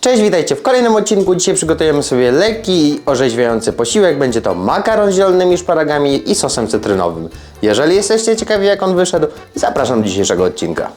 Cześć, witajcie w kolejnym odcinku. Dzisiaj przygotujemy sobie lekki i orzeźwiający posiłek. Będzie to makaron z zielonymi szparagami i sosem cytrynowym. Jeżeli jesteście ciekawi jak on wyszedł, zapraszam do dzisiejszego odcinka.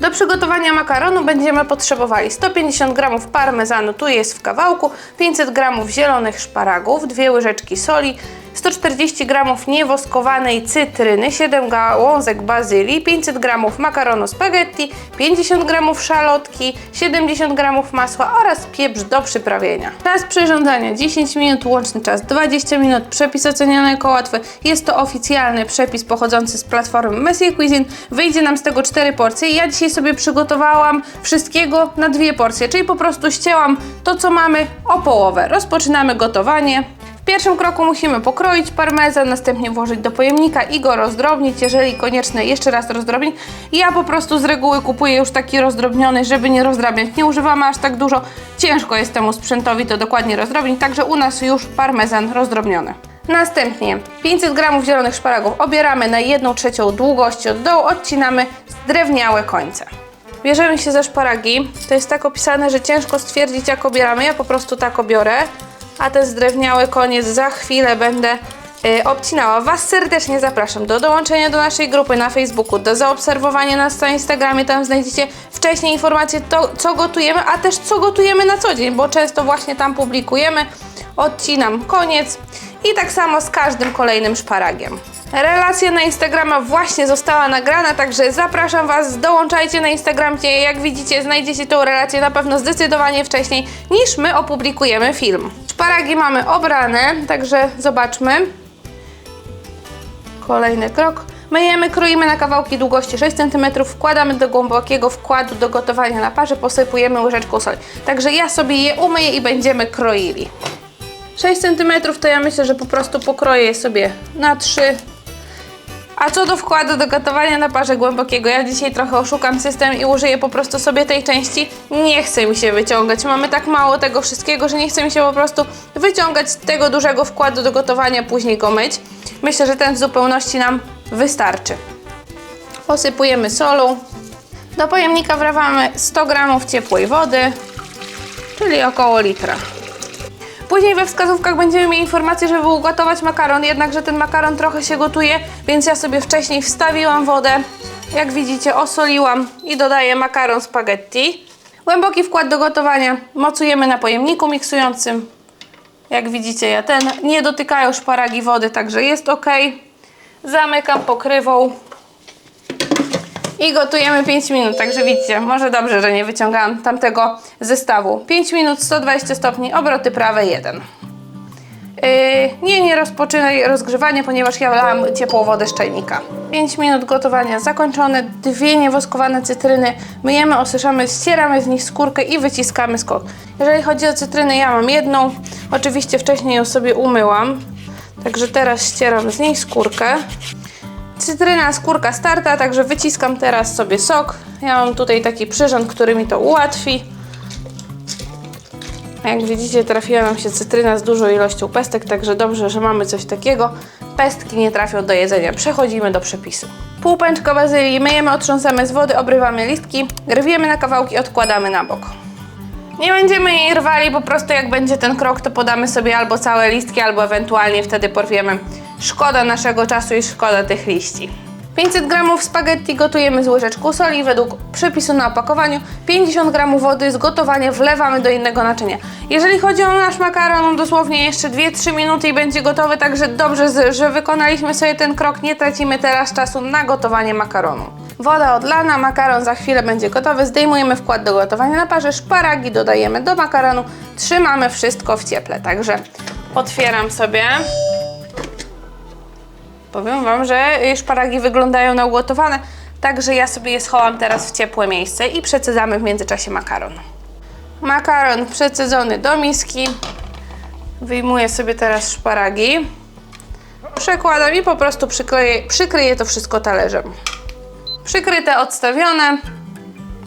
Do przygotowania makaronu będziemy potrzebowali 150 g parmezanu, tu jest w kawałku, 500 g zielonych szparagów, 2 łyżeczki soli, 140 g niewoskowanej cytryny, 7 gałązek bazylii, 500 g makaronu spaghetti, 50 g szalotki, 70 g masła oraz pieprz do przyprawienia. Czas przyrządzania 10 minut, łączny czas 20 minut, przepis oceniany jako łatwy. Jest to oficjalny przepis pochodzący z platformy Messier Cuisine. Wyjdzie nam z tego 4 porcje. Ja dzisiaj sobie przygotowałam wszystkiego na dwie porcje, czyli po prostu ścięłam to, co mamy o połowę. Rozpoczynamy gotowanie. W pierwszym kroku musimy pokroić parmezan, następnie włożyć do pojemnika i go rozdrobnić, jeżeli konieczne jeszcze raz rozdrobnić. Ja po prostu z reguły kupuję już taki rozdrobniony, żeby nie rozdrabniać. Nie używamy aż tak dużo, ciężko jest temu sprzętowi to dokładnie rozdrobnić, także u nas już parmezan rozdrobniony. Następnie 500 g zielonych szparagów obieramy na 1 trzecią długości od dołu, odcinamy zdrewniałe końce. Bierzemy się za szparagi. To jest tak opisane, że ciężko stwierdzić jak obieramy. Ja po prostu tak obiorę, a ten zdrewniały koniec za chwilę będę y, obcinała. Was serdecznie zapraszam do dołączenia do naszej grupy na Facebooku, do zaobserwowania nas na Instagramie. Tam znajdziecie wcześniej informacje, to, co gotujemy, a też co gotujemy na co dzień, bo często właśnie tam publikujemy. Odcinam koniec i tak samo z każdym kolejnym szparagiem. Relacja na Instagrama właśnie została nagrana, także zapraszam Was, dołączajcie na Instagramie. Jak widzicie, znajdziecie tą relację na pewno zdecydowanie wcześniej niż my opublikujemy film. Szparagi mamy obrane, także zobaczmy. Kolejny krok. Myjemy, kroimy na kawałki długości 6 cm, wkładamy do głębokiego wkładu do gotowania na parze, posypujemy łyżeczką soli. Także ja sobie je umyję i będziemy kroili. 6 cm to ja myślę, że po prostu pokroję sobie na 3 a co do wkładu do gotowania na parze głębokiego, ja dzisiaj trochę oszukam system i użyję po prostu sobie tej części. Nie chce mi się wyciągać. Mamy tak mało tego wszystkiego, że nie chce mi się po prostu wyciągać tego dużego wkładu do gotowania, później go myć. Myślę, że ten w zupełności nam wystarczy. Posypujemy solą. Do pojemnika wlewamy 100 g ciepłej wody, czyli około litra. Później we wskazówkach będziemy mieli informację, żeby ugotować makaron, jednakże ten makaron trochę się gotuje, więc ja sobie wcześniej wstawiłam wodę. Jak widzicie, osoliłam i dodaję makaron spaghetti. Głęboki wkład do gotowania mocujemy na pojemniku miksującym. Jak widzicie, ja ten nie dotykają szparagi wody, także jest ok. Zamykam pokrywą i gotujemy 5 minut, także widzicie, może dobrze, że nie wyciągałam tamtego zestawu. 5 minut, 120 stopni, obroty prawe 1. Yy, nie, nie rozpoczynaj rozgrzewania, ponieważ ja wlałam ciepłą wodę z czajnika. 5 minut gotowania zakończone, dwie niewoskowane cytryny myjemy, osuszamy, ścieramy z nich skórkę i wyciskamy skok. Jeżeli chodzi o cytryny, ja mam jedną, oczywiście wcześniej ją sobie umyłam, także teraz ścieram z niej skórkę. Cytryna, skórka starta, także wyciskam teraz sobie sok. Ja mam tutaj taki przyrząd, który mi to ułatwi. Jak widzicie, trafiła nam się cytryna z dużą ilością pestek, także dobrze, że mamy coś takiego. Pestki nie trafią do jedzenia. Przechodzimy do przepisu. Pół pęczka bazylii myjemy, otrząsamy z wody, obrywamy listki, rwiemy na kawałki, odkładamy na bok. Nie będziemy jej rwali, po prostu jak będzie ten krok, to podamy sobie albo całe listki, albo ewentualnie wtedy porwiemy. Szkoda naszego czasu i szkoda tych liści. 500 g spaghetti gotujemy z łyżeczką soli według przepisu na opakowaniu. 50 g wody z gotowania wlewamy do innego naczynia. Jeżeli chodzi o nasz makaron, on dosłownie jeszcze 2-3 minuty i będzie gotowy, także dobrze, że wykonaliśmy sobie ten krok. Nie tracimy teraz czasu na gotowanie makaronu. Woda odlana, makaron za chwilę będzie gotowy. Zdejmujemy wkład do gotowania na parze, szparagi dodajemy do makaronu. Trzymamy wszystko w cieple, także otwieram sobie. Powiem Wam, że szparagi wyglądają na ugotowane, także ja sobie je schowam teraz w ciepłe miejsce i przecedzamy w międzyczasie makaron. Makaron przecedzony do miski. Wyjmuję sobie teraz szparagi. Przekładam i po prostu przykleję, przykryję to wszystko talerzem. Przykryte, odstawione.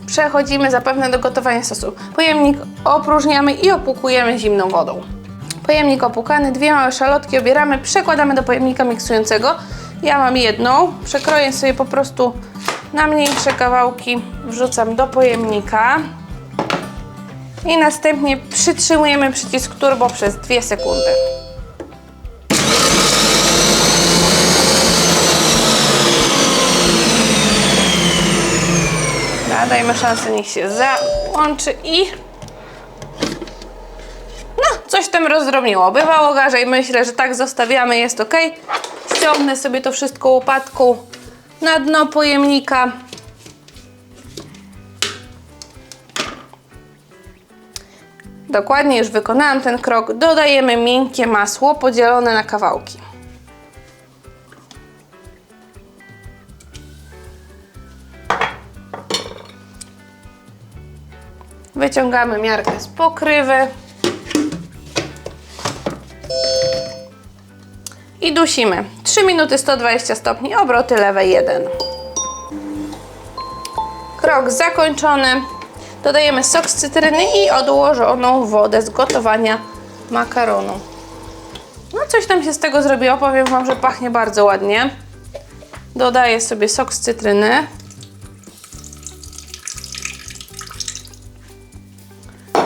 Przechodzimy zapewne do gotowania sosu. Pojemnik opróżniamy i opłukujemy zimną wodą. Pojemnik opłukany, dwie małe szalotki obieramy, przekładamy do pojemnika miksującego. Ja mam jedną. Przekroję sobie po prostu na mniejsze kawałki, wrzucam do pojemnika. I następnie przytrzymujemy przycisk turbo przez 2 sekundy. Dajmy szansę, niech się załączy i... No, coś tam rozdrobniło. Bywało gorzej, myślę, że tak zostawiamy, jest ok. Ściągnę sobie to wszystko łopatką na dno pojemnika. Dokładnie już wykonałam ten krok. Dodajemy miękkie masło podzielone na kawałki. Wyciągamy miarkę z pokrywy. I dusimy. 3 minuty 120 stopni, obroty lewe 1. Krok zakończony. Dodajemy sok z cytryny i odłożoną wodę z gotowania makaronu. No coś tam się z tego zrobiło, powiem Wam, że pachnie bardzo ładnie. Dodaję sobie sok z cytryny.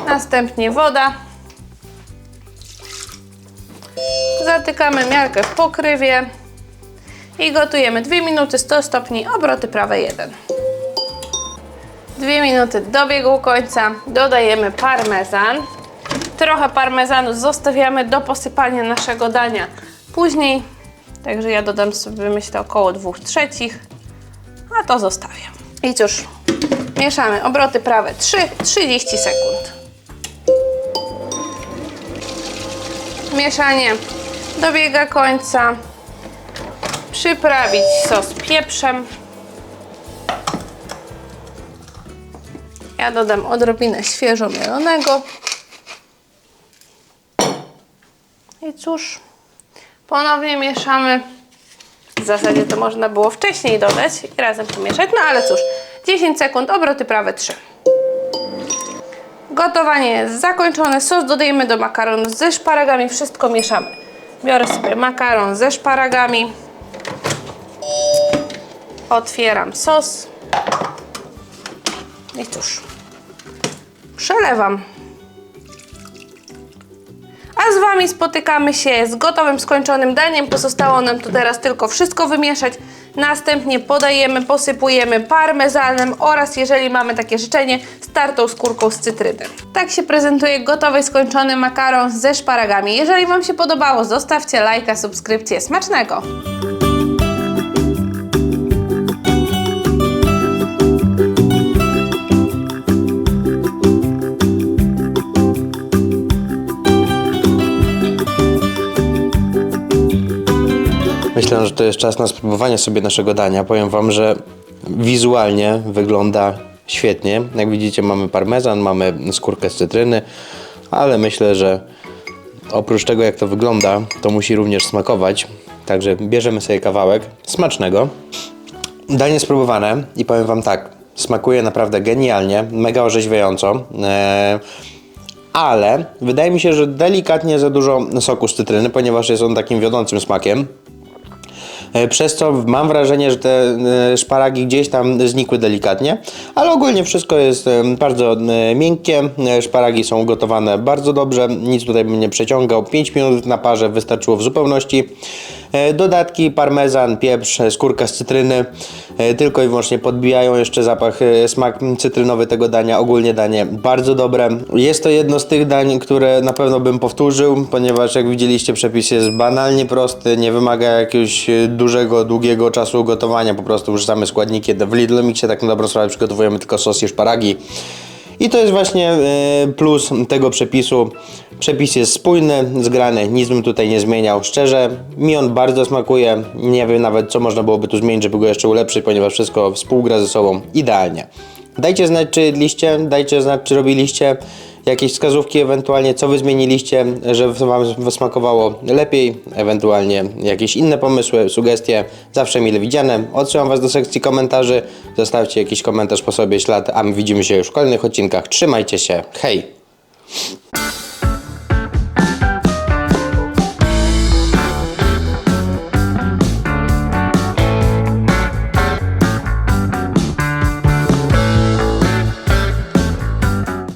Następnie woda. Zatykamy miarkę w pokrywie i gotujemy 2 minuty 100 stopni, obroty prawe 1. 2 minuty dobiegł końca, dodajemy parmezan. Trochę parmezanu zostawiamy do posypania naszego dania później, także ja dodam sobie myślę około 2 trzecich, a to zostawiam. I cóż, mieszamy obroty prawe 3, 30 sekund. Mieszanie dobiega końca. Przyprawić sos pieprzem. Ja dodam odrobinę świeżo mielonego. I cóż, ponownie mieszamy. W zasadzie to można było wcześniej dodać i razem pomieszać, no ale cóż, 10 sekund, obroty prawe 3. Gotowanie jest zakończone. Sos dodajemy do makaronu ze szparagami. Wszystko mieszamy. Biorę sobie makaron ze szparagami. Otwieram sos. I cóż, przelewam. A z Wami spotykamy się z gotowym, skończonym daniem. Pozostało nam tu teraz tylko wszystko wymieszać. Następnie podajemy, posypujemy parmezanem oraz, jeżeli mamy takie życzenie, startą skórką z cytryny. Tak się prezentuje gotowy, skończony makaron ze szparagami. Jeżeli Wam się podobało, zostawcie lajka, subskrypcję. Smacznego! Myślę, że to jest czas na spróbowanie sobie naszego dania. Powiem Wam, że wizualnie wygląda świetnie. Jak widzicie, mamy parmezan, mamy skórkę z cytryny, ale myślę, że oprócz tego, jak to wygląda, to musi również smakować. Także bierzemy sobie kawałek smacznego. Danie spróbowane i powiem Wam tak, smakuje naprawdę genialnie, mega orzeźwiająco. Eee, ale wydaje mi się, że delikatnie za dużo soku z cytryny, ponieważ jest on takim wiodącym smakiem. E, Przez co mam wrażenie, że te e, szparagi gdzieś tam znikły delikatnie, ale ogólnie wszystko jest bardzo e, miękkie. Szparagi są gotowane bardzo dobrze, nic tutaj bym nie przeciągał. 5 minut na parze wystarczyło w zupełności. E, Dodatki, parmezan, pieprz, e, skórka z cytryny e, tylko i wyłącznie podbijają jeszcze zapach, smak cytrynowy tego dania. Ogólnie danie bardzo dobre. Jest to jedno z tych dań, które na pewno bym powtórzył, ponieważ jak widzieliście przepis jest banalnie prosty, nie wymaga jakiegoś dużego, długiego czasu gotowania. Po prostu wrzucamy składniki. W Lidl Mixie tak na dobrą sprawę przygotowujemy tylko sos i szparagi. I to jest właśnie e, plus tego przepisu. Przepis jest spójny, zgrany, nic bym tutaj nie zmieniał. Szczerze, mi on bardzo smakuje. Nie wiem nawet, co można byłoby tu zmienić, żeby go jeszcze ulepszyć, ponieważ wszystko współgra ze sobą idealnie. Dajcie znać, czy jedliście, dajcie znać, czy robiliście jakieś wskazówki, ewentualnie co wy zmieniliście, żeby wam smakowało lepiej, ewentualnie jakieś inne pomysły, sugestie, zawsze mile widziane. Odsyłam was do sekcji komentarzy, zostawcie jakiś komentarz po sobie ślad, a my widzimy się już w kolejnych odcinkach. Trzymajcie się, hej!